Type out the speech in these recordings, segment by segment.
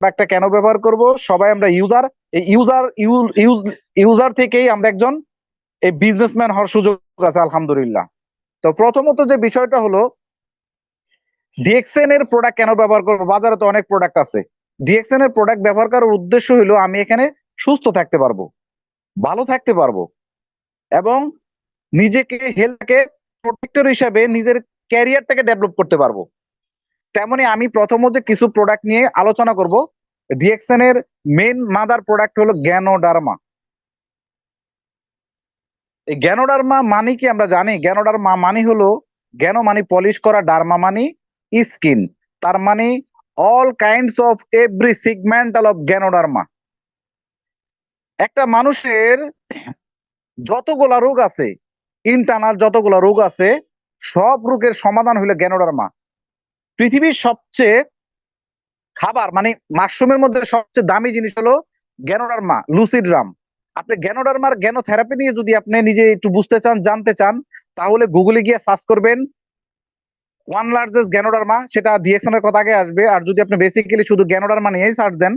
প্রোডাক্টটা কেন ব্যবহার করব? সবাই আমরা ইউজার এই ইউজার ইউজার থেকেই আমরা একজন, এই বিজনেসম্যান হওয়ার সুযোগ আছে, আলহামদুলিল্লাহ। তো প্রথমত যে বিষয়টা হলো ডিএক্সএন এর প্রোডাক্ট কেন ব্যবহার করব? বাজারে তো অনেক প্রোডাক্ট আছে। ডিএক্সএন এর প্রোডাক্ট ব্যবহার করার উদ্দেশ্য হলো, আমি এখানে সুস্থ থাকতে পারব, ভালো থাকতে পারব, এবং নিজেকে হেলথকে প্রোটেক্টর হিসাবে নিজের ক্যারিয়ারটাকে ডেভেলপ করতে পারব। তেমনি আমি প্রথম যে কিছু প্রোডাক্ট নিয়ে আলোচনা করব ডিএক্সএন এর মেন মাদার প্রোডাক্ট হলো গ্যানোডার্মা এই গ্যানোডার্মা মানে কি আমরা জানি? গ্যানোডার্মা মানে হলো জ্ঞানো মানে পলিশ করা ডার্মা মানে স্কিন তার মানে all kinds of every segmental of ganoderma একটা মানুষের যতগুলা রোগ আছে ইন্টারনাল যতগুলা রোগ আছে, সব রোগের সমাধান হইল গ্যানোডার্মা পৃথিবীর সবচেয়ে খাবার মানে মাশরুমের মধ্যে সবচেয়ে দামি জিনিস হলো গ্যানোডার্মা লুসিড্রাম আপনি গ্যানোডার্মার জ্ঞানোথেরাপি নিয়ে যদি আপনি নিজে একটু বুঝতে চান, জানতে চান, তাহলে গুগলে গিয়ে সার্চ করবেন ওয়ান লার্জেস্ট গ্যানোডার্মা, সেটা ডিএক্সএন এর কথা আগে আসবে। আর যদি আপনি বেসিক্যালি শুধু গ্যানোডার্মা নিয়েই সার্চ দেন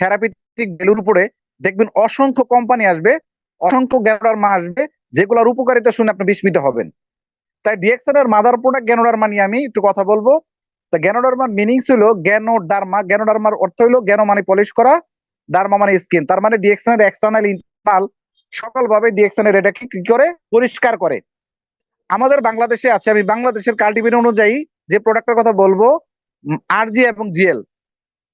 থেরাপিটিক ভ্যালুর উপরে দেখবেন অসংখ্য কোম্পানি আসবে, অসংখ্য গ্যানোডার্মা আসবে, যেগুলোর উপকারিতা শুনে আপনি বিস্মিত হবেন। তাই ডিএক্সএন এর মাদার প্রোডাক্ট গ্যানোডার্মা নিয়ে আমি একটু কথা বলব। তা গ্যানোডার্মার মিনিংস হলো গ্যানোডার্মা গ্যানোডার্মার অর্থ হলো গ্যানো মানে পলিশ করা ডার্মা মানে স্কিন তার মানে ডিএক্সএন এর এক্সটার্নাল ইন্টারনাল সকল ভাবে ডিএক্সএন এর এটাকে কি করে? পরিষ্কার করে। আমাদের বাংলাদেশে আছে, আমি বাংলাদেশের কাল্টিভেট অনুযায়ী যে প্রোডাক্টের কথা বলব আরজি এবং জিএল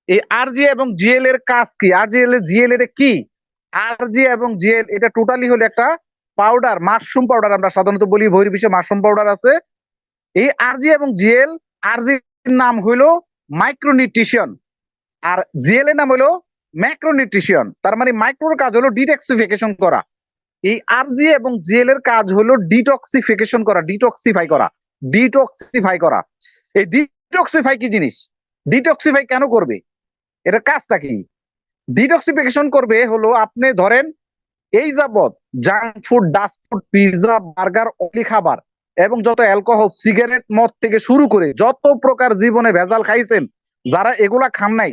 এই আরজি এবং জিএল এর কাজ কি? আরজিএল জিএল এর কি? আরজি এবং জিএল এটা টোটালি হলো একটা পাউডার মাশরুম পাউডার আমরা সাধারণত বলি বিষয়ে মাশরুম পাউডার আছে। এই আরজি এবং জিএল আরজি নাম হইল মাইক্রোনিউট্রিশন আর জিএল এর নাম হলো ম্যাক্রোনিউট্রিশন তার মানে মাইক্রোর কাজ হলো ডিটক্সিফিকেশন করা। এই আরজি এবং জিএল এর কাজ হলো ডিটক্সিফিকেশন করা ডিটক্সিফাই করা ডিটক্সিফাই করা। এই ডিটক্সিফাই কি জিনিস? ডিটক্সিফাই কেন করবে? এটার কাজটা কি? ডিটক্সিফিকেশন করবে হলো আপনি ধরেন এই যাবৎ junk food dust food pizza burger অলি খাবার এবং যত অ্যালকোহল, সিগারেট মদ থেকে শুরু করে যত প্রকার জীবনে ভেজাল খাইছেন, যারা এগুলা খান নাই,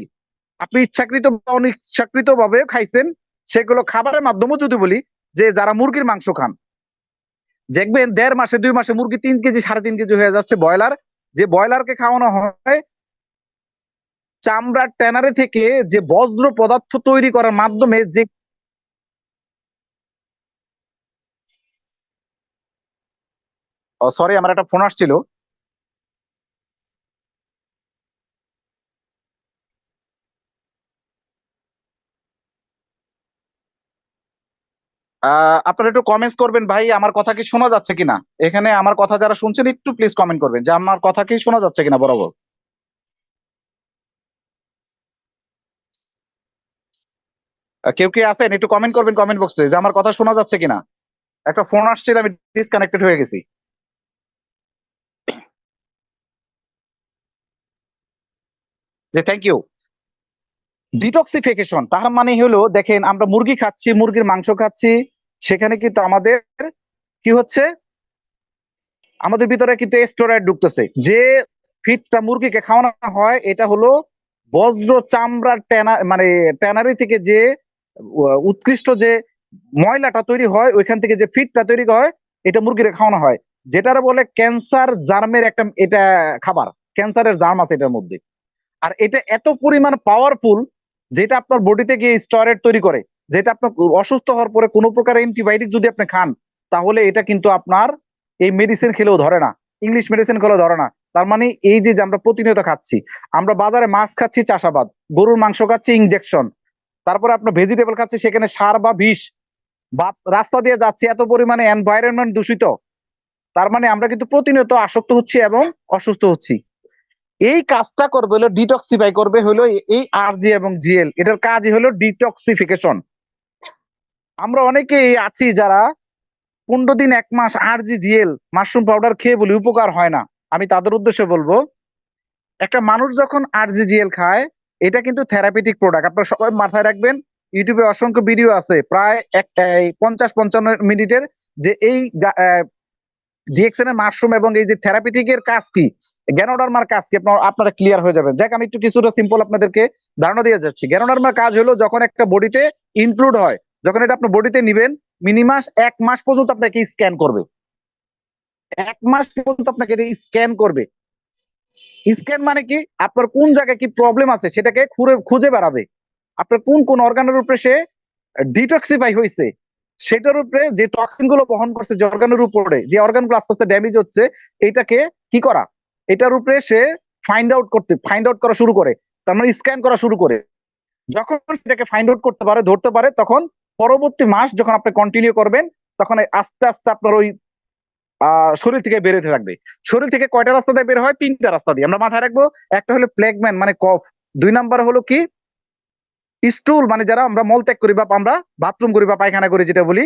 আপনি ইচ্ছাকৃত বা অনিচ্ছাকৃত ভাবে খাইছেন, সেগুলো খাবারের মাধ্যমে যদি বলি যে যারা মুরগির মাংস খান, দেখবেন দেড় মাসে, দুই মাসে মুরগি তিন কেজি, সাড়ে তিন কেজি হয়ে যাচ্ছে ব্রয়লার। যে ব্রয়লারকে খাওয়ানো হয়, চামড়ার ট্যানারে থেকে যে বজ্র পদার্থ তৈরি করার মাধ্যমে যে সরি আমার একটা ফোন আসছিল। আপনারা একটু কমেন্টস করবেন, ভাই, আমার কথা কি শোনা যাচ্ছে কিনা? এখানে আমার কথা যারা শুনছেন, একটু প্লিজ কমেন্ট করবেন, যে আমার কথা কি শোনা যাচ্ছে কিনা, বরাবর। কেউ কি আছেন? একটু কমেন্ট করবেন কমেন্ট বক্সে যে আমার কথা শোনা যাচ্ছে কিনা? একটা ফোন আসছিল, আমি ডিসকানেক্টেড হয়ে গেছি। যে থ্যাংক ইউ ডিটক্সিফিকেশন তার মানে হলো দেখেন আমরা মুরগি খাচ্ছি মুরগির মাংস খাচ্ছি সেখানে কিন্তু আমাদের কি হচ্ছে? আমাদের ভিতরে কিন্তু স্টোরাইড ঢুকতেছে। যে ফিটটা মুরগিকে খাওয়ানো হয় এটা হলো বজ্র চামড়ার ট্যানা মানে ট্যানারি থেকে যে উৎকৃষ্ট যে ময়লাটা তৈরি হয় ওইখান থেকে যে ফিটটা তৈরি হয় এটা মুরগিরে খাওয়ানো হয়। যেটার বলে ক্যান্সার জার্মের একটা এটা খাবার ক্যান্সারের জার্ম আছে এটার মধ্যে। আর এটা এত পরিমাণ পাওয়ারফুল যেটা আপনার বডিতে গিয়ে স্টরেট তৈরি করে, যেটা আপনার অসুস্থ হওয়ার পরে কোনো প্রকার অ্যান্টিবায়োটিক যদি আপনি খান, তাহলে এটা কিন্তু আপনার এই মেডিসিন খেলেও ধরে না ইংলিশ মেডিসিন খেলেও ধরে না। তার মানে এই যে আমরা প্রতিনিয়ত খাচ্ছি, আমরা বাজারে মাছ খাচ্ছি, চাষাবাদ, গরুর মাংস খাচ্ছি ইনজেকশন তারপরে আপনার ভেজিটেবল খাচ্ছি, সেখানে সার বা বিষ, বা রাস্তা দিয়ে যাচ্ছি, এত পরিমাণে এনভায়রনমেন্ট দূষিত, তার মানে আমরা কিন্তু প্রতিনিয়ত আসক্ত হচ্ছি এবং অসুস্থ হচ্ছি। এই কাজটা করবে হলো ডিটক্সিফাই করবে হলো এই আরজি এবং জিএল এটার কাজই হলো ডিটক্সিফিকেশন আমরা অনেকেই আছি যারা পনেরো দিন, এক মাস আরজি জিএল মাশরুম পাউডার খেয়ে বলি উপকার হয় না। আমি তাদের উদ্দেশ্যে বলব, একটা মানুষ যখন আরজি জিএল খায়, এটা কিন্তু থেরাপিটিক প্রোডাক্ট আপনারা সবাই মাথায় রাখবেন, ইউটিউবে অসংখ্য ভিডিও আছে, প্রায় এক পঞ্চাশ, পঞ্চান্ন মিনিটের যে এই ডিএক্সএন মাশরুম এবং এই যে থেরাপিটিকের কাজ কি? গ্যানোডার্মার কাজ কি আপনার, আপনারা ক্লিয়ার হয়ে যাবেন। যাক, আমি একটু কিছুটা সিম্পল আপনাদেরকে ধারণা দিয়ে যাচ্ছি। গ্যানোডার্মার কাজ হলো যখন একটা বডিতে ইনক্লুড হয়, যখন এটা আপনার বডিতে নিবেন মিনিমাম এক মাস পর্যন্ত আপনাকে স্ক্যান করবে। এক মাস পর্যন্ত আপনাকে এটা স্ক্যান করবে। স্ক্যান মানে কি? আপনার কোন জায়গায় কি প্রবলেম আছে সেটাকে খুঁড়ে, খুঁজে বেড়াবে। আপনার কোন কোন অর্গানের উপরে সে ডিটক্সিফাই হয়েছে সেটার উপরে যে টক্সিনগুলো বহন করছে যে অর্গানের উপরে, যে অর্গানগুলো আস্তে আস্তে ড্যামেজ হচ্ছে, এটাকে কি করা? এটার উপরে সে ফাইন্ড আউট করতে ফাইন্ড আউট করা শুরু করে। তার মানে স্ক্যান করা শুরু করে। যখন সেটাকে ফাইন্ড আউট করতে পারে, ধরতে পারে, তখন পরবর্তী মাস যখন আপনি কন্টিনিউ করবেন, তখন আস্তে আস্তে আপনার ওই শরীর থেকে বেরোতে থাকবে। শরীর থেকে কয়টা রাস্তা দিয়ে বের হয়? তিনটা রাস্তা দিয়ে। আমরা মাথায় রাখব, একটা হলো প্লেগম্যান মানে কফ। দুই নাম্বার হলো কি? স্টুল মানে যারা আমরা মল ত্যাগ করি বা আমরা বাথরুম করি বা পায়খানা করি, যেটা বলি।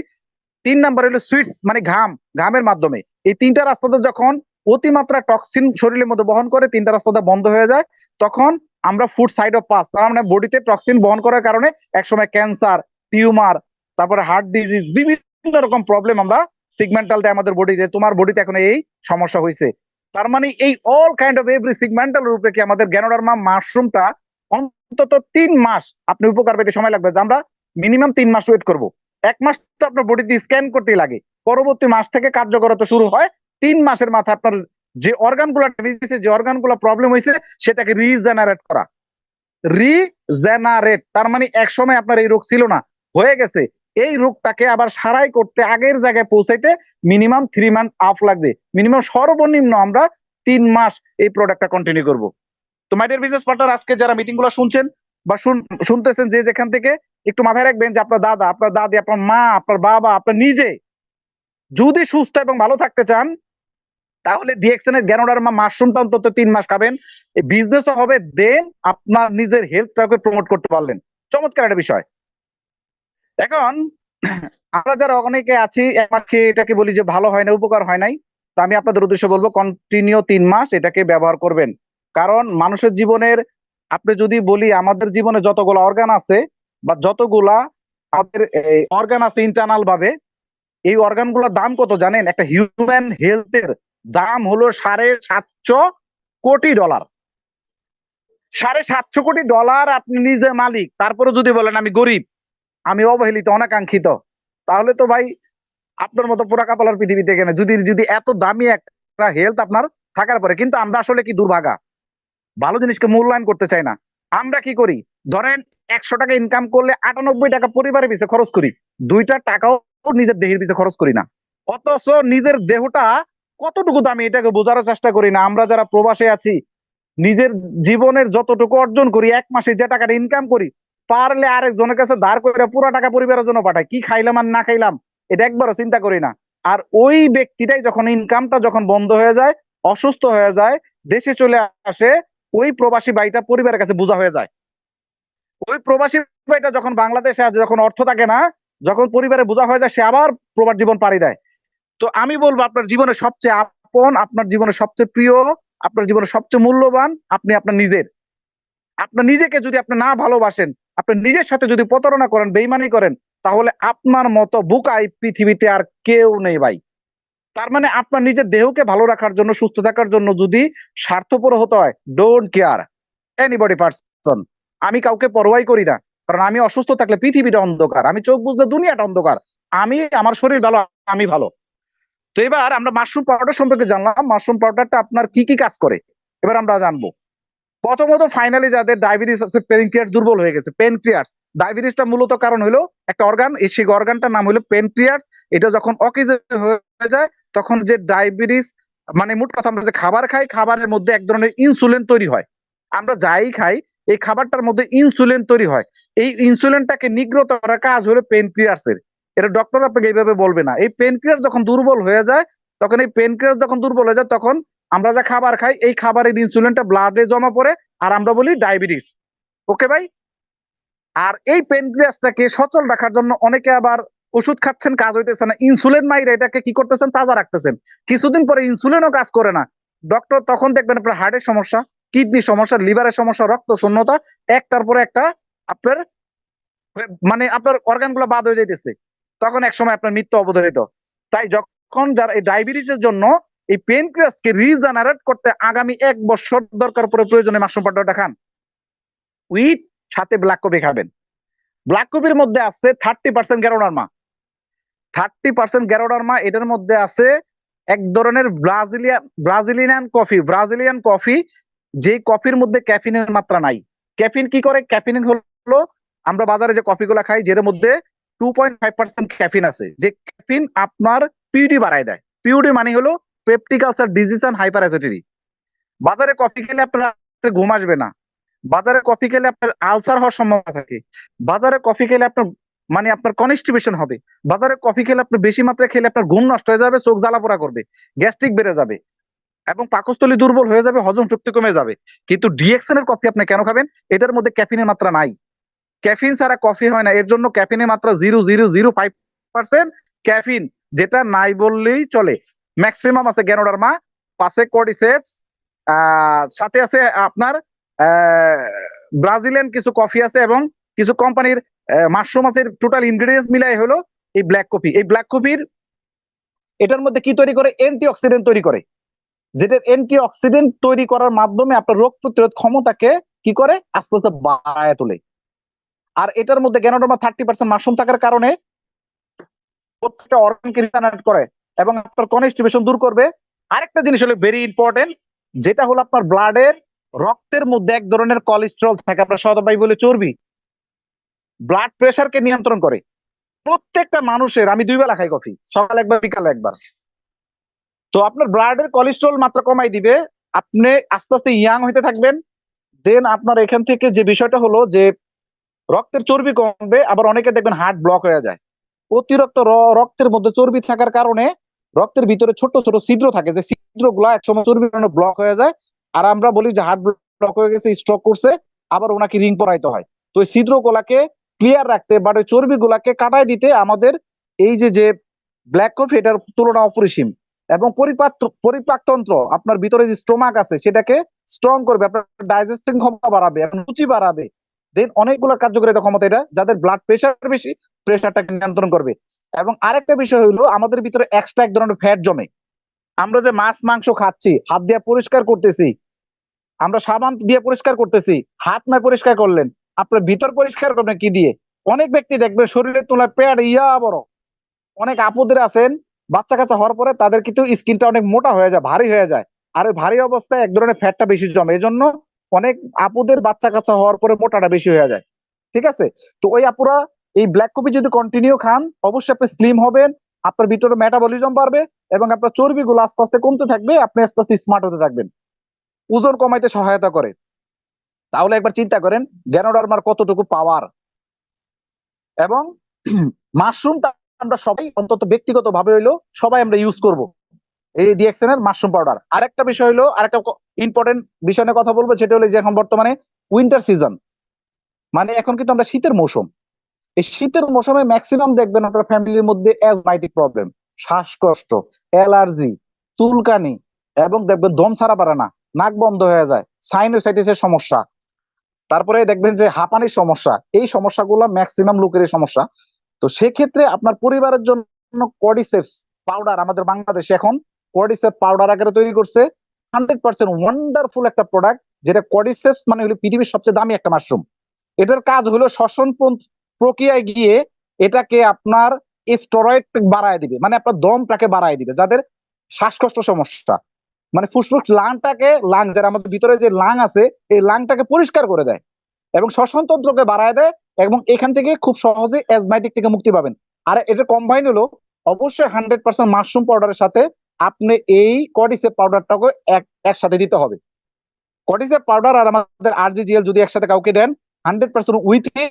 তিন নাম্বার হলো সুইটস মানে ঘাম। ঘামের মাধ্যমে। এই তিনটা রাস্তাতে যখন অতিমাত্রা টক্সিন শরীরের মধ্যে বহন করে, তিনটা রাস্তাতে বন্ধ হয়ে যায়। তখন আমরা ফুড সাইড অফ পাস তার মানে বডিতে টক্সিন বহন করার কারণে একসময় ক্যান্সার টিউমার তারপরে হার্ট ডিজিজ বিভিন্ন রকম প্রবলেম আমরা সিগমেন্টাল দেয় আমাদের বডিতে তোমার বডিতে এখন এই সমস্যা হয়েছে তার মানে এই all kind of every segmental রূপে কি আমাদের গ্যানোডার্মা মাশরুমটা অন্তত তিন মাস আপনি উপকার পেতে সময় লাগবে যে আমরা মিনিমাম তিন মাস ওয়েট করব। এক মাস তো আপনার বডিতে স্ক্যান করতেই লাগে। পরবর্তী মাস থেকে কার্যকরতা শুরু হয় তিন মাসের মাথায় আপনার যে অর্গানগুলা যে অর্গানগুলা প্রবলেম হয়েছে, সেটাকে রিজেনারেট করা। রিজেনারেট তার মানে এক সময় আপনার এই রোগ ছিল না, হয়ে গেছে। এই রোগটাকে আবার সারাই করতে, আগের জায়গায় পৌঁছাইতে মিনিমাম থ্রি মান্থ আফ লাগবে। মিনিমাম সর্বনিম্ন আমরা তিন মাস এই প্রোডাক্টটা কন্টিনিউ করব। তো মাই ডিয়ার বিজনেস পার্টনার আজকে যারা মিটিংগুলো শুনছেন বা শুন- শুনতেছেন যে যেখান থেকে, একটু মাথায় রাখবেন যে আপনার দাদা, আপনার দাদি, আপনার মা, আপনার বাবা, আপনার নিজে যদি সুস্থ এবং ভালো থাকতে চান তাহলে ডিএক্সএন এর গ্যানোডার্মা মাশরুমটা অন্তত তিন মাস খাবেন। এই বিজনেসও হবে দেন আপনার নিজের হেলথটাকে প্রমোট করতে পারলেন। চমৎকার একটা বিষয়। এখন, আমরা যারা অনেকে আছি, এক খেয়ে এটাকে বলি যে ভালো হয় না উপকার হয় নাই, তো আমি আপনাদের উদ্দেশ্যে বলব কন্টিনিউ তিন মাস এটাকে ব্যবহার করবেন। কারণ মানুষের জীবনের, আপনি যদি বলি আমাদের জীবনে যতগুলো অর্গান আছে, বা যতগুলা আমাদের অর্গান আছে ইন্টারনাল ভাবে, এই অর্গানগুলোর দাম কত জানেন? একটা হিউম্যান হেলথের দাম হলো সাড়ে সাতশো কোটি ডলার। সাড়ে সাতশো কোটি ডলার আপনি নিজে মালিক, তারপরে যদি বলেন আমি গরিব, আমি অবহেলিত, অনাকাঙ্ক্ষিত, তাহলে তো ভাই আপনার মতো পোড়া কাপালার পৃথিবীতে কেন যদি যদি এত দামি একটা হেলথ আপনার থাকার পরে, কিন্তু আমরা আসলে কি দুর্ভাগা? ভালো জিনিসকে মূল্যায়ন করতে চাই না। আমরা কি করি? ধরেন একশো টাকা ইনকাম করলে আটানব্বই টাকা পরিবারের পিছিয়ে খরচ করি, দুইটা টাকাও নিজের দেহের পিছিয়ে খরচ করি না। অথচ নিজের দেহটা কতটুকু দামি এটাকে বোঝার চেষ্টা করি না। আমরা যারা প্রবাসে আছি, নিজের জীবনের যতটুকু অর্জন করি, এক মাসে যে টাকাটা ইনকাম করি, পারলে আরেকজনের কাছে ধার করে পুরো টাকা পরিবারের জন্য পাঠাই। কি খাইলাম আর না খাইলাম, এটা একবারও চিন্তা করি না। আর ওই ব্যক্তিটাই যখন ইনকামটা যখন বন্ধ হয়ে যায়, অসুস্থ হয়ে যায়, দেশে চলে আসে, ওই প্রবাসী ভাইটা পরিবারের কাছে বোঝা হয়ে যায়। ওই প্রবাসী ভাইটা যখন বাংলাদেশে যখন অর্থ থাকে না, যখন পরিবারে বোঝা হয়ে যায়, সে আবার প্রবাস জীবন পাড়ি দেয়। তো আমি বলব আপনার জীবনে সবচেয়ে আপন, আপনার জীবনে সবচেয়ে প্রিয়, আপনার জীবনে সবচেয়ে মূল্যবান, আপনি আপনার নিজের। আপনার নিজেকে যদি আপনি না ভালোবাসেন, আপনি নিজের সাথে যদি প্রতারণা করেন, বেইমানি করেন, তাহলে আপনার মতো বুকাই পৃথিবীতে আর কেউ নেই ভাই। তার মানে আপনার নিজের দেহকে ভালো রাখার জন্য, সুস্থ থাকার জন্য যদি স্বার্থপর হতে হয় ডোন্ট কেয়ার এনিবডি পার্সন আমি কাউকে পরোয়াই করি না, কারণ আমি অসুস্থ থাকলে পৃথিবীটা অন্ধকার, আমি চোখ বুঝলে দুনিয়াটা অন্ধকার, আমি আমার শরীর ভালো, আমি ভালো। তো এবার আমরা মাশরুম পাউডার সম্পর্কে জানলাম। মাশরুম পাউডারটা আপনার কি কি কাজ করে? এবার আমরা জানব। প্রথমত ফাইনালি যাদের ডায়াবেটিস আছে পেনক্রিয়াস দুর্বল হয়ে গেছে পেনক্রিয়াস ডায়াবেটিসটা মূলত কারণ হলো একটা অর্গান সেই অর্গানটার নাম হলো পেনক্রিয়াস এটা যখন অকেজ হয়ে যায়, তখন যে ডায়াবেটিস মানে মোট কথা আমরা যে খাবার খাই, খাবারের মধ্যে এক ধরনের ইনসুলিন তৈরি হয়। আমরা যাই খাই, এই খাবারটার মধ্যে ইনসুলিন তৈরি হয়। এই ইনসুলিনটাকে নিগ্রত করার কাজ হলো পেনক্রিয়াসের এটা ডক্টর আপনাকে এইভাবে বলবে না। এই পেনক্রিয়াস যখন দুর্বল হয়ে যায়, তখন এই পেনক্রিয়াস যখন দুর্বল হয়ে যায়, তখন আমরা যা খাবার খাই, এই খাবারের ইনসুলিনটা ব্লাডে জমা পড়ে, আর আমরা বলি ডায়াবেটিস ওকে ভাই? আর এই পেনক্রিয়াসটাকে সচল রাখার জন্য অনেকে আবার ওষুধ খাচ্ছেন, কাজ হইতেছে না। ইনসুলিন মাইরে এটাকে কি করতেছেন? তাজা রাখতেছেন। কিছুদিন পরে ইনসুলিনও কাজ করে না। ডক্টর তখন দেখবেন আপনার হার্টের সমস্যা কিডনি সমস্যা লিভারের সমস্যা, রক্ত শূন্যতা, একটার পরে একটা আপনার মানে আপনার অর্গানগুলো বাদ হয়ে যাইতেছে। তখন এক সময় আপনার মৃত্যু অবধারিত। তাই যখন যারা এই ডায়াবেটিসের জন্য এই পেনক্রিয়াসকে রিজেনারেট করতে আগামী এক বছর দরকার পড়ে প্রয়োজনে মাশরুম পাউডারটা খান। উইথ সাথে ব্ল্যাক কফি খাবেন। ব্ল্যাক কফির মধ্যে আছে thirty percent ganoderma. Thirty percent ganoderma, এটার মধ্যে আছে এক ধরনের Brazilian Brazilian coffee Brazilian coffee যে কফির মধ্যে ক্যাফিনের মাত্রা নাই। ক্যাফিন কি করে? ক্যাফিন হলো, আমরা বাজারে যে কফিগুলো খাই যের মধ্যে two point five percent caffeine আছে। যে ক্যাফিন আপনার পিউডি বাড়ায় দেয়। পিউডি মানে হলো peptic disease and hyper acidity বাজারে কফি খেলে আপনার ঘুম আসবে না। বাজারে কফি খেলে আপনার আলসার হওয়ার সম্ভাবনা থাকে। বাজারে কফি খেলে আপনার মানে আপনার কনস্টিপেশন হবে। বাজারে কফি খেলে আপনার বেশি মাত্রায় খেলে আপনার ঘুম নষ্ট হয়ে যাবে, চোখ জ্বালা পোড়া করবে গ্যাস্ট্রিক বেড়ে যাবে এবং পাকস্থলী দুর্বল হয়ে যাবে, হজম শক্তি কমে যাবে। কিন্তু ডিএক্সএন কফি আপনি কেন খাবেন? এটার মধ্যে ক্যাফিনের মাত্রা নাই। ক্যাফিন ছাড়া কফি হয় না। এর জন্য ক্যাফিনের মাত্রা zero zero zero, five percent caffeine, যেটা নাই বললেই চলে। ম্যাক্সিমাম আছে গ্যানোডার মা পাশে কর্ডিসেপস সাথে আছে আপনার ব্রাজিলিয়ান কিছু কফি আছে এবং কিছু কোম্পানির মাশরুম আছে। টোটাল ইনগ্রেডিয়েন্টস মিলাই হলো এই ব্ল্যাক কফি এই ব্ল্যাক কফির এটার মধ্যে কি তৈরি করে? অ্যান্টি অক্সিডেন্ট তৈরি করে। যেটা অ্যান্টি অক্সিডেন্ট তৈরি করার মাধ্যমে আপনার রোগ প্রতিরোধ ক্ষমতাকে কি করে? আস্তে আস্তে বাড়ায় তোলে। আর এটার মধ্যে গ্যানোডোমা থার্টি পার্সেন্ট মাশরুম থাকার কারণে প্রত্যেকটা অর্গানকে রিটার্নেট করে এবং আপনার কনস্টিপেশন দূর করবে। আরেকটা জিনিস হলো ভেরি ইম্পর্টেন্ট যেটা হলো আপনার ব্লাডের রক্তের মধ্যে এক ধরনের কোলেস্ট্রল থাকে। আমরা সদাবাই বলে চর্বি। ব্লাড প্রেশারকে নিয়ন্ত্রণ করে। প্রত্যেকটা মানুষের, আমি দুই বেলা খাই কফি সকাল একবার, বিকাল একবার। তো আপনার ব্লাডের কোলেস্ট্রল মাত্রা কমাই দিবে। আপনি আস্তে আস্তে ইয়াং হইতে থাকবেন। দেন আপনার এখান থেকে যে বিষয়টা হলো যে রক্তের চর্বি কমবে, আবার অনেকে দেখবেন হার্ট ব্লক হয়ে যায়। অতিরিক্ত রক্তের মধ্যে চর্বি থাকার কারণে রক্তের ভিতরে ছোট ছোট ছিদ্র থাকে, যে ছিদ্রগুলা একসময় চর্বির কারণে ব্লক হয়ে যায়। আর আমরা বলি যে হার্ট ব্লক হয়ে গেছে স্ট্রোক করছে, আবার ওনাকে রিং পরাইতে হয়। তো ওই ছিদ্র গুলাকে ক্লিয়ার রাখতে বাট ওই চর্বি গুলাকে কাটাই দিতে আমাদের এই যে যে ব্ল্যাক কফি এটার তুলনা অপরিসীম। এবং পরিপাত্র, পরিপাকতন্ত্র, আপনার ভিতরে যে স্টোমাক আছে, সেটাকে স্ট্রং করবে, আপনার ডাইজেস্টিং ক্ষমতা বাড়াবে রুচি বাড়াবে দেন অনেকগুলো কার্যকারিতা ক্ষমতা এটা, যাদের ব্লাড প্রেশার বেশি প্রেশারটাকে নিয়ন্ত্রণ করবে। এবং আরেকটা বিষয় হলো আমাদের ভিতরে এক্সট্রা এক ধরনের ফ্যাট জমে। আমরা যে মাছ, মাংস খাচ্ছি, হাত দিয়ে পরিষ্কার করতেছি, আমরা সাবান দিয়ে পরিষ্কার করতেছি, হাত নয় পরিষ্কার করলেন, আপনার ভিতর পরিষ্কার করবেন কি দিয়ে? অনেক ব্যক্তি দেখবে শরীরের তুলনায় পেট ইয়া বড়। অনেক আপুদের আছেন, বাচ্চা কাচ্চা হওয়ার পরে তাদের কিন্তু স্কিনটা অনেক মোটা হয়ে যায়, ভারী হয়ে যায়। আর ওই ভারী অবস্থায় এক ধরনের ফ্যাটটা বেশি জমে। এই জন্য অনেক আপুদের বাচ্চা কাচ্চা হওয়ার পরে মোটাটা বেশি হয়ে যায়। ঠিক আছে? তো ওই আপুরা এই ব্ল্যাক কপি যদি কন্টিনিউ খান, অবশ্যই আপনি স্লিম হবেন, আপনার ভিতরে মেটাবলিজম বাড়বে এবং আপনার চর্বিগুলো আস্তে আস্তে কমতে থাকবে, আপনি আস্তে আস্তে স্মার্ট হতে থাকবেন। ওজন কমাইতে সহায়তা করে। তাহলে একবার চিন্তা করেন গ্যানোডার্মার কতটুকু পাওয়ার এবং মাশরুমটা আমরা সবাই অন্তত ব্যক্তিগত ভাবে হইল সবাই আমরা ইউজ করব। এই ডিএক্সএন এর মাশরুম পাউডার আরেকটা বিষয় হলো, আরেকটা ইম্পর্টেন্ট বিষয় নিয়ে কথা বলব, সেটা হলো যে এখন বর্তমানে উইন্টার সিজন মানে এখন কিন্তু আমরা শীতের মৌসুম। এই শীতের মৌসুমে ম্যাক্সিমাম দেখবেন আপনার ফ্যামিলির মধ্যে অ্যাজমাইটিক প্রবলেম শ্বাসকষ্ট অ্যালার্জি চুলকানি এবং দেখবেন দম ছাড়া পারে না, নাক বন্ধ হয়ে যায় সাইনোসাইটিসের সমস্যা। তারপরে দেখবেন যে হাঁপানির সমস্যা, এই সমস্যাগুলো ম্যাক্সিমাম লোকের সমস্যা। তো সেক্ষেত্রে আপনার পরিবারের জন্য কডিসেপস পাউডার আমাদের বাংলাদেশে এখন কডিসেপ পাউডার আকারে তৈরি করছে। হান্ড্রেড পার্সেন্ট ওয়ান্ডারফুল একটা প্রোডাক্ট যেটা কডিসেপস মানে হলো পৃথিবীর সবচেয়ে দামি একটা মাশরুম এটার কাজ হলো শ্বসন প্রক্রিয়ায় গিয়ে এটাকে আপনার স্টেরয়েড বাড়ায় দিবে মানে আপনার দমটাকে বাড়ায় দিবে, যাদের শ্বাসকষ্ট সমস্যা। মানে ফুসফুস লাংটাকে, লাং, যারা আমাদের ভিতরে যে লাং আছে, এই লাংটাকে পরিষ্কার করে দেয় এবং শ্বসন তন্ত্রকে বাড়ায় দেয় এবং এখান থেকে খুব সহজে অ্যাজমাইটিক থেকে মুক্তি পাবেন। আর এটা কম্বাইন হলো অবশ্যই হান্ড্রেড পার্সেন্ট মাশরুম পাউডারের সাথে আপনি এই কডিসেপ পাউডারটাকে এক, একসাথে দিতে হবে। কডিসেপ পাউডার আর আমাদের আরজিজিএল যদি একসাথে কাউকে দেন হান্ড্রেড পার্সেন্ট উইথিন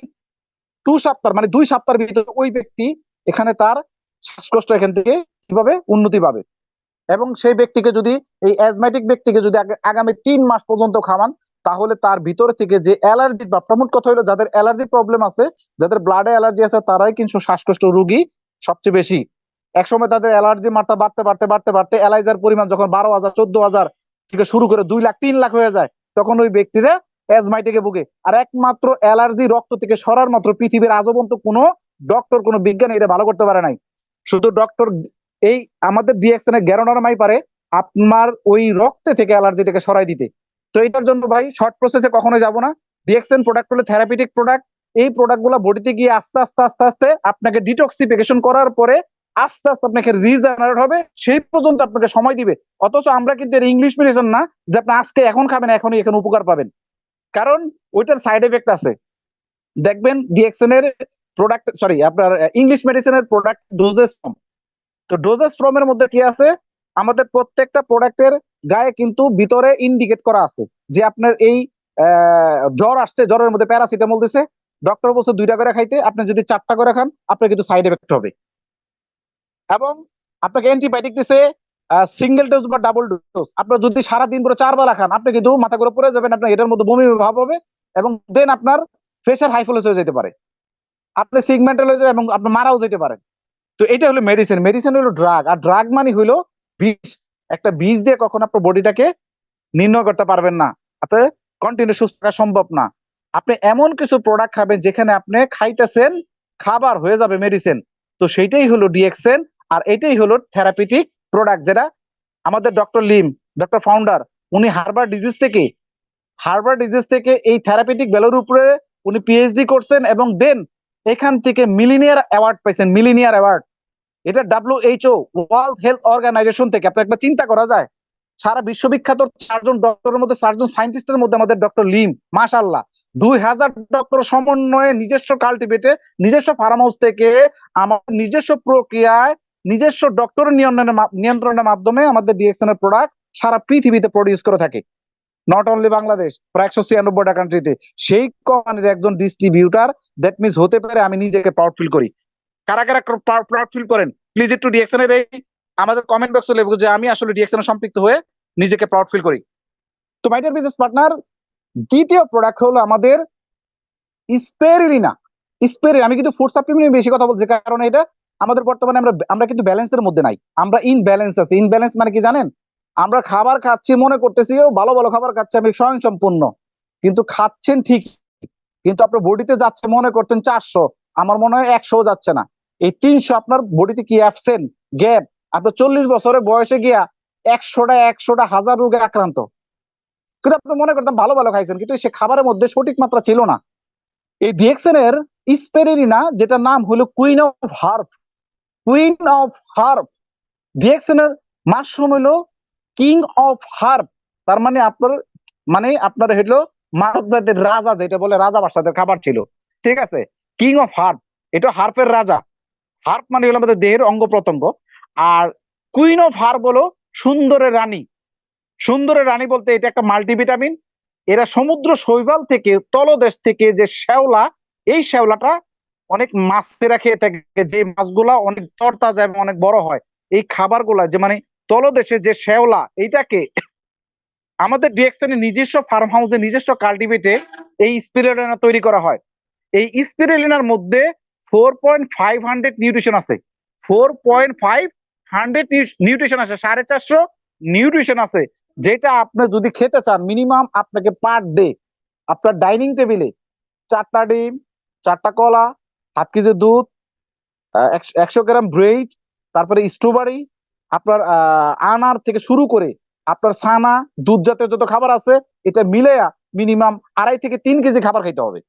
টু সপ্তাহ মানে দুই সপ্তাহের ভিতরে ওই ব্যক্তি এখানে তার শ্বাসকষ্ট এখান থেকে কীভাবে উন্নতি পাবে। এবং সেই ব্যক্তিকে যদি, এই অ্যাজমেটিক ব্যক্তিকে যদি আগামী তিন মাস পর্যন্ত খাওয়ান, তাহলে তার ভিতরে থেকে যে অ্যালার্জি বা প্রমোট কথা হলো যাদের অ্যালার্জি প্রবলেম আছে, যাদের ব্লাডে অ্যালার্জি আছে, তারাই কিন্তু শ্বাসকষ্ট রোগী সবচেয়ে বেশি। একসময় তাদের অ্যালার্জি মাত্রা বাড়তে বাড়তে বাড়তে বাড়তে অ্যালাইজার পরিমাণ যখন বারো হাজার, চোদ্দ হাজার থেকে শুরু করে দুই লাখ, তিন লাখ হয়ে যায়, তখন ওই ব্যক্তিরা অ্যাজমাইটিকে ভুগে। আর একমাত্র অ্যালার্জি রক্ত থেকে সরার মাত্র পৃথিবীর আজও পর্যন্ত কোনো ডক্টর কোনো বিজ্ঞানী এটা ভালো করতে পারে নাই। শুধু ডক্টর এই আমাদের ডিএক্সএন এর গ্যারোনারমাই পারে আপনার ওই রক্তে থেকে অ্যালার্জিটাকে সরাই দিতে। তো এটার জন্য ভাই শর্ট প্রসেসে কখনো যাব না। ডিএক্সএন প্রোডাক্ট হলো থেরাপিটিক প্রোডাক্ট এই প্রোডাক্টগুলো বডিতে গিয়ে আস্তে আস্তে আস্তে আস্তে আপনাকে ডিটক্সিফিকেশন করার পরে আস্তে আস্তে আপনাকে রিজেনারেট হবে, সেই পর্যন্ত আপনাকে সময় দিবে। অথচ আমরা কিন্তু এর ইংলিশ মেডিসিন না, যে আপনি আজকে এখন খাবেন, এখনই এখানে উপকার পাবেন। কারণ ওইটার সাইড এফেক্ট আছে। দেখবেন ডিএক্সএন এর প্রোডাক্ট সরি আপনার ইংলিশ মেডিসিনের প্রোডাক্ট ডোজেস ফর্ম তো ডোজেস ফর্মের মধ্যে কি আছে? আমাদের প্রত্যেকটা প্রোডাক্টের গায়ে কিন্তু ভিতরে ইন্ডিকেট করা আছে যে আপনার এই জ্বর আসছে, জ্বরের মধ্যে প্যারাসিটামল দিছে। ডক্টর বলছে দুইটা করে খাইতে, আপনি যদি চারটা করে খান, আপনার কিন্তু সাইড এফেক্ট হবে। এবং আপনাকে অ্যান্টিবায়োটিক দিছে সিঙ্গেল ডোজ বা ডাবল ডোজ আপনার যদি সারা দিন পুরো চার বেলা খান, আপনি কিন্তু মাথা করে পড়ে যাবেন, আপনার এটার মধ্যে বমি ভাব হবে এবং দেন আপনার প্রেশার হাইফোলেস হয়ে যেতে পারে। আপনি সিগমেন্টাল হয়ে যাবে এবং আপনি মারাও যেতে পারেন। তো এটা হলো মেডিসিন মেডিসিন হলো ড্রাগ আর ড্রাগ মানে হলো বিষ। একটা বিষ দিয়ে কখন আপনার বডিটাকে নির্ণয় করতে পারবেন না। আপনার কন্টিনিউ সুস্থ থাকা সম্ভব না। আপনি এমন কিছু প্রোডাক্ট খাবেন যেখানে আপনি খাইতেছেন, খাবার হয়ে যাবে মেডিসিন তো সেইটাই হলো ডিএক্সেন আর এটাই হলো থেরাপিটিক প্রোডাক্ট যেটা আমাদের ডক্টর লিম ডক্টর ফাউন্ডার উনি হার্বার ডিজিজ থেকে হার্বার ডিজিজ থেকে এই থেরাপিটিক ভ্যালুর উপরে উনি পিএইচডি করছেন এবং দেন এখান থেকে মিলিনিয়ার অ্যাওয়ার্ড পাইছেন মিলিনিয়ার অ্যাওয়ার্ড এটা ডাব্লিউএইচও ওয়ার্ল্ড হেলথ অর্গানাইজেশন থেকে আপনি একবার চিন্তা করা যায়। সারা বিশ্ববিখ্যাত চারজন ডক্টরের মধ্যে, চারজন সায়েন্টিস্টের মধ্যে আমাদের ডক্টর লিম মাশাল্লাহ দুই হাজার ডক্টর সমন্বয়ে নিজস্ব কাল্টিভেটে নিজস্ব ফার্ম হাউস থেকে, আমার নিজস্ব প্রক্রিয়ায় নিজস্ব ডক্টর নিয়ন্ত্রণের নিয়ন্ত্রণের মাধ্যমে আমাদের ডিএক্সএন এর প্রোডাক্ট সারা পৃথিবীতে প্রডিউস করে থাকে। নট অনলি বাংলাদেশ, প্রায় একশো ছিয়ানব্বইটা কান্ট্রিতে সেই কোম্পানির একজন ডিস্ট্রিবিউটার দ্যাট মিনস হতে পারে আমি নিজেকে প্রাউড ফিল করি। কারা কারা প্রাউড ফিল করেন? প্লিজ একটু ডিএক্সএন এর এই আমাদের কমেন্ট বক্সে লিখব যে, আমি আসলে ডিএক্সএন এর সম্পৃক্ত হয়ে নিজেকে প্রাউড ফিল করি। তো মাই ডিয়ার বিজনেস পার্টনার দ্বিতীয় প্রোডাক্ট হলো আমাদের স্পেরিনা স্পেরি আমি কিন্তু ফুড সাপ্লিমেন্ট বেশি কথা বলছি কারণ এটা আমাদের বর্তমানে আমরা আমরা কিন্তু ব্যালেন্সের মধ্যে নাই। আমরা ইন ব্যালেন্স আছে। ইন ব্যালেন্স মানে কি জানেন? আমরা খাবার খাচ্ছি, মনে করতেছি, ও, ভালো ভালো খাবার খাচ্ছি, আমি স্বয়ং সম্পূর্ণ কিন্তু খাচ্ছেন ঠিক। কিন্তু আপনার বডিতে যাচ্ছে, মনে করতেন চারশো, আমার মনে হয় একশো যাচ্ছে না। এই তিনশো আপনার বডিতে কি অ্যাবসেন্ট গ্যাপ আপনার চল্লিশ বছরের বয়সে গিয়া একশোটা একশোটা হাজার রোগে আক্রান্ত। কিন্তু আপনি মনে করতেন, ভালো ভালো খাইছেন। কিন্তু সে খাবারের মধ্যে সঠিক মাত্রা ছিল না। এই ডিএক্সেন এর স্পেরেরিনা যেটা নাম হলো queen of herb queen of herb DXN mushroom হলো কিং অফ হার্ব তার মানে আপনার মানে আপনার হলো মানব জাতির রাজা যেটা বলে রাজা বাসাদের খাবার ছিল। ঠিক আছে? কিং অফ হার্ব এটা হার্পের রাজা। হার্প মানে হলো আমাদের দেহের অঙ্গ প্রত্যঙ্গ। আর কুইন অফ হার্ব হলো সুন্দরের রানী। সুন্দরের রানী বলতে এটা একটা মাল্টিভিটামিন। এরা সমুদ্র শৈবাল থেকে, তলদেশ থেকে যে শ্যাওলা, এই শ্যাওলাটা অনেক মাছেরা খেয়ে থাকে, যে মাছগুলা অনেক তরতাজা এবং অনেক বড় হয়, এই খাবারগুলা যে মানে তলদেশে যে শ্যাওলা, এইটাকে আমাদের ডিএক্সএনের নিজস্ব ফার্ম হাউসে নিজস্ব কাল্টিভেটে এই স্পিরুলিনা তৈরি করা হয়। এই স্পিরুলিনার মধ্যে four point five hundred nutrition আছে। Four point five hundred nutrition আছে, সাড়ে চারশো নিউট্রিশন আছে, যেটা আপনি যদি খেতে চান মিনিমাম আপনাকে পার ডে আপনার ডাইনিং টেবিলে চারটা ডিম, চারটা কলা হাফ কেজি দুধ একশো- গ্রাম ব্রেড, তারপরে স্ট্রবেরি, আপনার আনার থেকে শুরু করে আপনার ছানা, দুধ জাতীয় যত খাবার আছে, এটা মিলে মিনিমাম আড়াই থেকে তিন কেজি খাবার খাইতে হবে।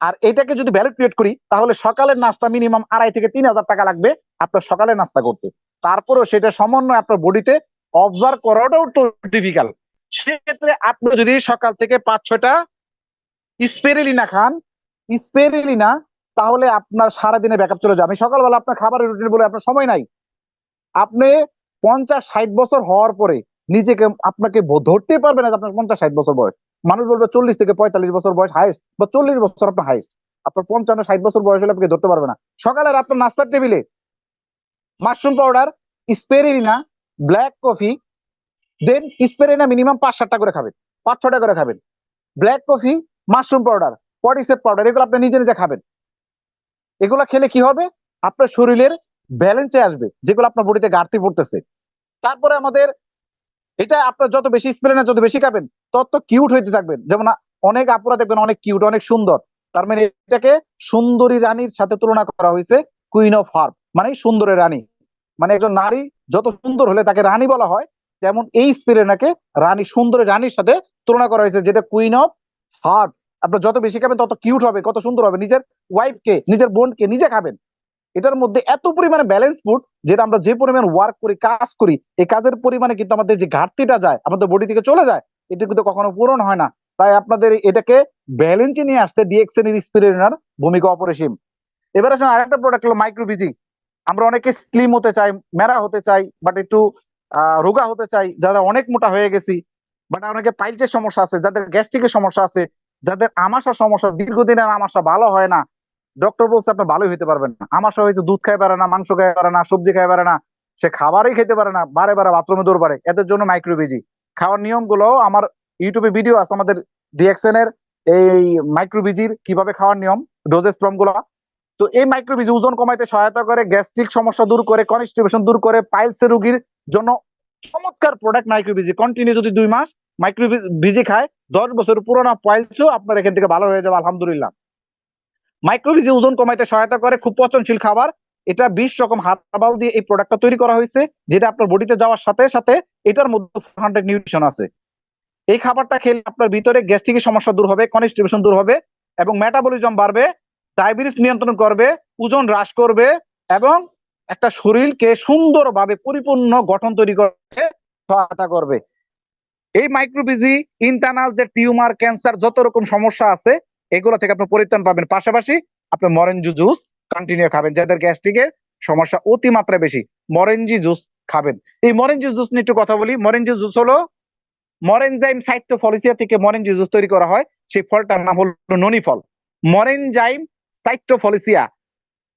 আর এটাকে যদি ভ্যালু ক্রিয়েট করি, তাহলে সকালের নাস্তা মিনিমাম আড়াই থেকে তিন হাজার টাকা লাগবে আপনার সকালের নাস্তা করতে। তারপরেও সেটা সমন্বয় আপনার বডিতে অবজার্ভ করাটাও তো ডিফিকাল্ট সেক্ষেত্রে আপনি যদি সকাল থেকে পাঁচ, ছয়টা স্পেরেলিনা খান স্পেরেলিনা তাহলে আপনার সারাদিনে ব্যাকআপ চলে যাবে। আমি সকালবেলা আপনার খাবারের রুটিন বলে আপনার সময় নাই। আপনি পঞ্চাশ ষাট বছর হওয়ার পরে নিজেকে, আপনাকে ধরতে পারবে না আপনার পঞ্চাশ ষাট বছর বয়স। মানুষ বলবে চল্লিশ থেকে পঁয়তাল্লিশ বছর বয়স হাইস্ট বা চল্লিশ বছর আপনার হাইস্ট আপনার পঞ্চান্ন ষাট বছর বয়স হলে আপনাকে ধরতে পারবে না। সকালের আপনার নাস্তার টেবিলে mushroom powder spirulina black coffee then spirulina minimum পাঁচ সাতটা করে খাবেন। পাঁচ ছটা করে খাবেন। Black coffee mushroom powder পটিসেপ powder এগুলো আপনি নিজে নিজে খাবেন। এগুলো খেলে কি হবে? আপনার শরীরের ব্যালেন্সে আসবে, যেগুলো আপনার বডিতে ঘাটতি পড়তেছে। তারপরে আমাদের, এটা আপনার যত বেশি স্পেলিনা যত বেশি খাবেন, তত কিউট হইতে থাকবেন। যেমন অনেক আপুরা দেখবেন অনেক কিউট অনেক সুন্দর। তার মানে এটাকে সুন্দরী রানীর সাথে তুলনা করা হয়েছে কুইন অফ হার্ব মানে সুন্দরের রানী। মানে একজন নারী যত সুন্দর হলে তাকে রানী বলা হয়, তেমন এই স্পিরেনাকে রানী, সুন্দরী রানীর সাথে তুলনা করা হয়েছে, যেটা কুইন অফ হার্ট আপনার যত বেশি খাবেন, তত কিউট হবে, কত সুন্দর হবে। নিজের ওয়াইফকে নিজের বোনকে নিজে খাবেন। এটার মধ্যে এত পরিমাণে ব্যালেন্স ফুড যেটা আমরা যে পরিমাণ ওয়ার্ক করি, কাজ করি, এই কাজের পরিমাণে কিন্তু আমাদের যে ঘাটতিটা যায়, আমাদের বডি থেকে চলে যায়, এটা কিন্তু কখনো পূরণ হয় না। তাই আপনাদের এটাকে ব্যালেন্সে নিয়ে আসতে ডিএক্সএন এর স্পিরিনার ভূমিকা অপরিসীম। এবার আসেন আরেকটা প্রোডাক্ট হলো মাইক্রোবিজি আমরা অনেকে স্লিম হতে চাই মেরা হতে চাই বাট একটু রোগা হতে চাই, যারা অনেক মোটা হয়ে গেছি বাট অনেকে পাইলসের সমস্যা আছে, যাদের গ্যাস্ট্রিকের সমস্যা আছে যাদের আমাশার সমস্যা দীর্ঘদিনের আমাশা ভালো হয় না ডক্টর বলছে আপনি ভালোই হইতে পারবেন না। আমাশা হয়েছে দুধ খাই পারে না, মাংস খাই পারে না, সবজি খাই পারে না, সে খাবারই খেতে পারে না, বারে বারে বাথরুমে দৌড় পারে। এদের জন্য মাইক্রোবিজি খাওয়ার নিয়মগুলো, আমার ইউটিউবে ভিডিও আছে, আমাদের ডিএক্সএন এর এই মাইক্রোবিজির কীভাবে খাওয়ার নিয়ম ডোজেস ফর্মগুলো। তো এই মাইক্রোবিজি ওজন কমাইতে সহায়তা করে গ্যাস্ট্রিক সমস্যা দূর করে কনস্টিপেশন দূর করে, পাইলসের রোগীর জন্য চমৎকার প্রোডাক্ট মাইক্রোবিজি কন্টিনিউ যদি দুই মাস মাইক্রোবিজি খায় দশ বছর পুরোনো পাইলসও আপনার এখান থেকে ভালো হয়ে যাবে, আলহামদুলিল্লাহ। মাইক্রোবিজি ওজন কমাইতে সহায়তা করে, খুব পচনশীল খাবার। এটা বিশ রকম হার্বাল দিয়ে এই প্রোডাক্টটা তৈরি করা হয়েছে, যেটা আপনার বডিতে যাওয়ার সাথে সাথে এটার মধ্যে ফোর হান্ড্রেড নিউট্রিশন আছে। এই খাবারটা খেলে আপনার ভিতরে গ্যাস্ট্রিকের সমস্যা দূর হবে কনস্টিপেশন দূর হবে এবং মেটাবলিজম বাড়বে ডায়াবেটিস নিয়ন্ত্রণ করবে, ওজন হ্রাস করবে এবং একটা শরীরকে সুন্দরভাবে পরিপূর্ণ গঠন তৈরি করতে সহায়তা করবে। এই মাইক্রোবিজি ইন্টারনাল যে টিউমার ক্যান্সার যত রকম সমস্যা আছে, এগুলো থেকে আপনি পরিত্রাণ পাবেন। পাশাপাশি আপনি মরেঞ্জু জুস কন্টিনিউ খাবেন। যাদের গ্যাস্ট্রিকের সমস্যা অতিমাত্রায় বেশি মরেঞ্জি জুস খাবেন। এই মরেঞ্জি জুস নিয়ে একটু কথা বলি। মরেঞ্জি জুস হলো মরেনজাইম সাইটোফলিসিয়া থেকে মরেঞ্জি জুস তৈরি করা হয়। সেই ফলটার নাম হলো ননি ফল মরেনজাইম সাইটোফলিসিয়া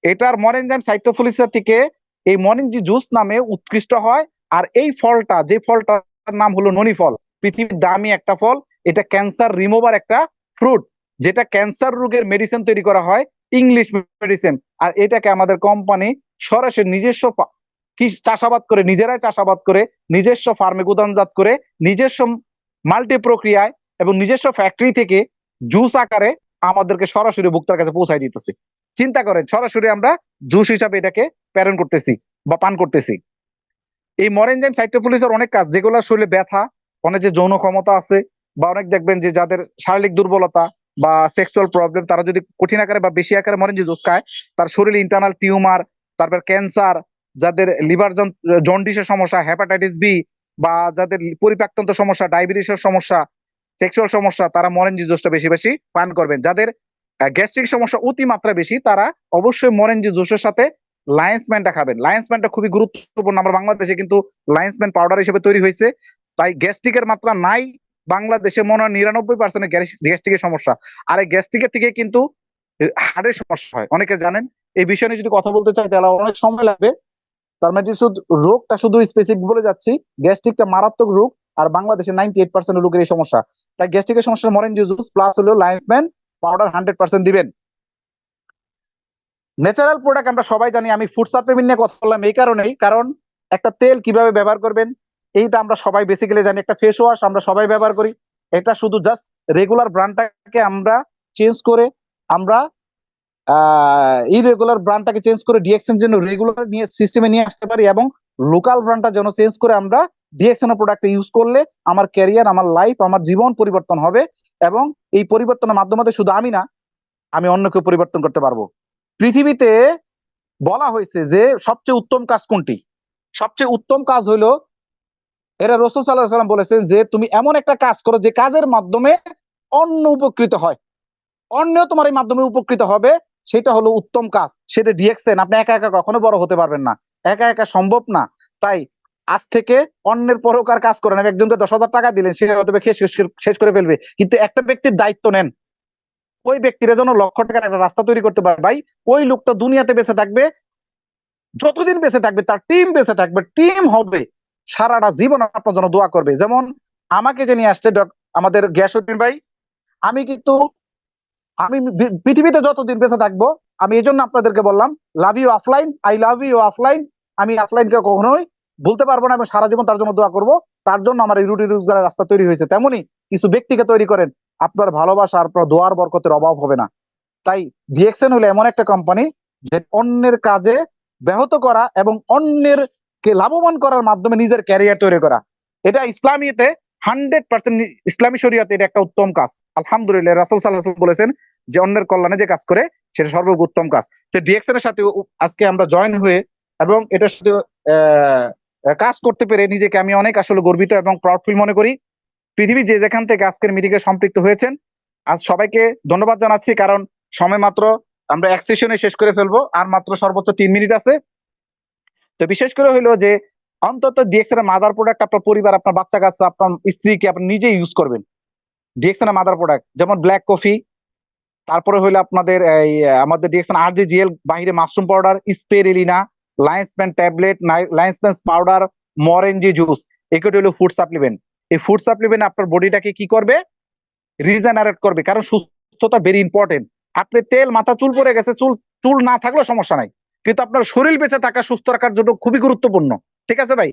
এটার মরেনজাইম সাইটোফলিসিয়া থেকে এই মরেঞ্জি জুস নামে উৎকৃষ্ট হয়। আর এই ফলটা, যে ফলটার নাম হলো ননি ফল পৃথিবীর দামি একটা ফল, এটা ক্যান্সার রিমুভার একটা ফ্রুট যেটা ক্যান্সার রোগের মেডিসিন তৈরি করা হয় ইংলিশ মেডিসিন আর এটাকে আমাদের কোম্পানি সরাসরি নিজস্ব কি চাষাবাদ করে, নিজেরাই চাষাবাদ করে, নিজস্ব ফার্মে গুদামজাত করে, নিজস্ব মাল্টি প্রক্রিয়ায় এবং নিজস্ব ফ্যাক্টরি থেকে জুস আকারে আমাদেরকে সরাসরি ভোক্তার কাছে পৌঁছায় দিতেছে। চিন্তা করেন, সরাসরি আমরা জুস হিসাবে এটাকে প্রেরণ করতেছি বা পান করতেছি। এই মরেনজাইম সাইটোপলিসের অনেক কাজ যেগুলো শরীরে ব্যথা অনেক যে যৌন ক্ষমতা আছে বা অনেক দেখবেন যে যাদের শারীরিক দুর্বলতা বা সেক্সুয়াল প্রবলেম তারা যদি কঠিন আকারে বা বেশি আকারে মরেন যে জুস খায়, তার শরীরে ইন্টারনাল টিউমার তারপর ক্যান্সার যাদের লিভার জন্ডিসের সমস্যা হেপাটাইটিস বি বা যাদের পরিপাকতন্ত্র সমস্যা ডায়াবেটিসের সমস্যা সেক্সুয়াল সমস্যা, তারা মরেঞ্জি জুসটা বেশি বেশি পান করবেন। যাদের গ্যাস্ট্রিক সমস্যা অতিমাত্রা বেশি, তারা অবশ্যই মরেঞ্জি জুসের সাথে লায়েন্সম্যানটা খাবেন। লায়েন্সম্যানটা খুবই গুরুত্বপূর্ণ। আমরা বাংলাদেশে কিন্তু লায়েন্সম্যান পাউডার হিসেবে তৈরি হয়েছে। তাই গ্যাস্ট্রিকের মাত্রা নাই বাংলাদেশে, মনে হয় নিরানব্বই পার্সেন্ট গ্যাস্ট্রিকের সমস্যা। আর এই গ্যাস্ট্রিকের থেকে কিন্তু হার্টের সমস্যা হয়। অনেকে জানেন, এই বিষয় নিয়ে যদি কথা বলতে চাই, তাহলে অনেক সময় লাগবে। তার মানে শুধু রোগটা শুধু স্পেসিফিক বলে যাচ্ছি, গ্যাস্ট্রিকটা মারাত্মক রোগ, আর বাংলাদেশে নাইনটি এইট পার্সেন্ট লোকের এই সমস্যা। তাই গ্যাস্ট্রিকের সমস্যা মরেন জুস প্লাস হলো lion's mane powder hundred percent দিবেন। ন্যাচারাল প্রোডাক্ট আমরা সবাই জানি, আমি ফুড সাপ্লিমেন্ট নিয়ে কথা বললাম এই কারণেই। কারণ একটা তেল কীভাবে ব্যবহার করবেন এইটা আমরা সবাই বেসিক্যালি জানি, একটা ফেস ওয়াশ আমরা সবাই ব্যবহার করি। এটা শুধু জাস্ট রেগুলার ব্র্যান্ডটাকে আমরা চেঞ্জ করে, আমরা এই রেগুলার ব্র্যান্ডটাকে চেঞ্জ করে ডিএক্সএন যেন রেগুলার নিয়ে সিস্টেমে নিয়ে আসতে পারি এবং লোকাল ব্র্যান্ডটা যেন চেঞ্জ করে আমরা ডিএক্সএন প্রোডাক্ট ইউজ করলে আমার ক্যারিয়ার আমার লাইফ আমার জীবন পরিবর্তন হবে এবং এই পরিবর্তনের মাধ্যমে শুধু আমি না, আমি অন্য কেউ পরিবর্তন করতে পারব। পৃথিবীতে বলা হয়েছে যে সবচেয়ে উত্তম কাজ কোনটি? সবচেয়ে উত্তম কাজ হইল এরা রসুল সাল্লাহ সাল্লাম বলেছেন যে তুমি এমন একটা কাজ করো যে কাজের মাধ্যমে অন্য উপকৃত হয়। অন্য তোমার এই মাধ্যমে উপকৃত হবে, সেটা হলো উত্তম কাজ। সেটা ডিএক্সএন, আপনি একা একা কখনো বড় হতে পারবেন না। একা একা সম্ভব না। তাই আজ থেকে অন্যের পরকার কাজ করেন? আমি একজনকে দশ হাজার টাকা দিলেন, সে হয়তো শেষ করে ফেলবে। কিন্তু একটা ব্যক্তির দায়িত্ব নেন। ওই ব্যক্তির জন্য লক্ষ টাকার একটা রাস্তা তৈরি করতে পারে। ভাই, ওই লোকটা দুনিয়াতে বেঁচে থাকবে, যতদিন বেঁচে থাকবে, তার টিম বেঁচে থাকবে টিম হবে। সারাটা জীবন আপনার জন্য দোয়া করবে। যেমন আমাকে যে নিয়ে আসছে আমাদের গ্যাসুদ্দিন ভাই, আমি কিন্তু আমি পৃথিবীতে যতদিন বেঁচে থাকব, আমি এই জন্য আপনাদেরকে বললাম love you offline I love you offline আমি অফলাইনকে কখনোই ভুলতে পারব না এবং সারা জীবন তার জন্য দোয়া করব। তার জন্য আমার এই রুটি রোজগারের রাস্তা তৈরি হয়েছে। তেমনি কিছু ব্যক্তিকে তৈরি করেন, আপনার ভালোবাসা আপনার দোয়ার বরকতের অভাব হবে না। তাই ডিএক্সএন হলো এমন একটা কোম্পানি যে অন্যের কাজে ব্যাহত করা এবং অন্যের কে লাভবান করার মাধ্যমে নিজের ক্যারিয়ার তৈরি করা। এটা ইসলামীতে হান্ড্রেড পার্সেন্ট ইসলামী শরীয়তে এটা একটা উত্তম কাজ। আলহামদুলিল্লাহ, রাসুল সাল্লাহ বলেছেন যে অন্যের কল্যাণে যে কাজ করে, সেটা সর্বোত্তম কাজ। তো ডিএক্সএন এর সাথে আজকে আমরা জয়েন হয়ে এবং এটার সাথে কাজ করতে পেরে নিজেকে আমি অনেক আসলে গর্বিত এবং প্রাউড ফিল মনে করি। পৃথিবী যে যেখান থেকে আজকের মিটিং এ সম্পৃক্ত হয়েছেন, আজ সবাইকে ধন্যবাদ জানাচ্ছি কারণ সময় মাত্র আমরা এক সেশনে শেষ করে ফেলব, আর মাত্র সর্বোচ্চ তিন মিনিট আছে। তো বিশেষ করে হইল যে, অন্তত ডিএক্সএন এর মাদার প্রোডাক্ট আপনার পরিবার, আপনার বাচ্চা কাচ্চা আপনার স্ত্রীকে আপনি নিজে ইউজ করবেন। ডিএক্সএন এর মাদার প্রোডাক্ট যেমন ব্ল্যাক কফি তারপরে হইল আপনাদের এই, আমাদের ডিএক্সএন আর জিএল বাহিরে mushroom powder spirulina lion's mane tablet lion's mane powder মরেঞ্জি juice এগুলো হলো ফুড সাপ্লিমেন্ট এই ফুড সাপ্লিমেন্ট আপনার বডিটাকে কি করবে? রিজেনারেট করবে, কারণ সুস্থতা ভেরি ইম্পর্টেন্ট আপনি তেল, মাথা, চুল পড়ে গেছে, চুল চুল না থাকলেও সমস্যা নাই। কিন্তু আপনার শরীর বেঁচে থাকা, সুস্থ রাখার জন্য খুবই গুরুত্বপূর্ণ। ঠিক আছে ভাই?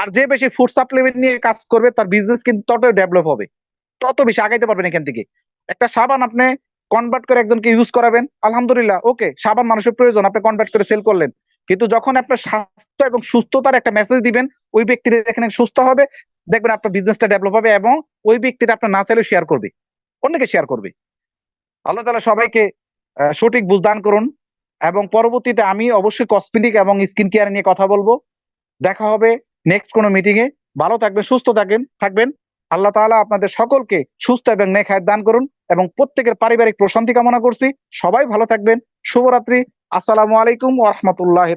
আর যে বেশি ফুড সাপ্লিমেন্ট নিয়ে কাজ করবে, তার বিজনেস কিন্তু তত ডেভেলপ হবে। তত বেশি আগাইতে পারবেন এখান থেকে। একটা সাবান আপনি কনভার্ট করে একজনকে ইউজ করাবেন, আলহামদুলিল্লাহ ওকে সাবান মানুষের প্রয়োজন, আপনি কনভার্ট করে সেল করলেন। কিন্তু যখন আপনার স্বাস্থ্য এবং সুস্থতার একটা মেসেজ দিবেন, ওই ব্যক্তির এখানে সুস্থ হবে, দেখবেন আপনার বিজনেসটা ডেভেলপ হবে এবং ওই ব্যক্তিটা আপনার না চাইলেও শেয়ার করবে, অন্যকে শেয়ার করবে। আল্লাহ তালা সবাইকে সঠিক বুঝদান করুন। এবং পরবর্তীতে আমি অবশ্যই কসমেটিক এবং স্কিন কেয়ার নিয়ে কথা বলব। দেখা হবে নেক্সট কোনো মিটিং এ। ভালো থাকবেন, সুস্থ থাকেন, থাকবেন। আল্লাহ তাআলা আপনাদের সকলকে সুস্থ এবং নেখায় দান করুন এবং প্রত্যেকের পারিবারিক প্রশান্তি কামনা করছি। সবাই ভালো থাকবেন। শুভরাত্রি। আসসালামু আলাইকুম ওয়া রাহমাতুল্লাহি।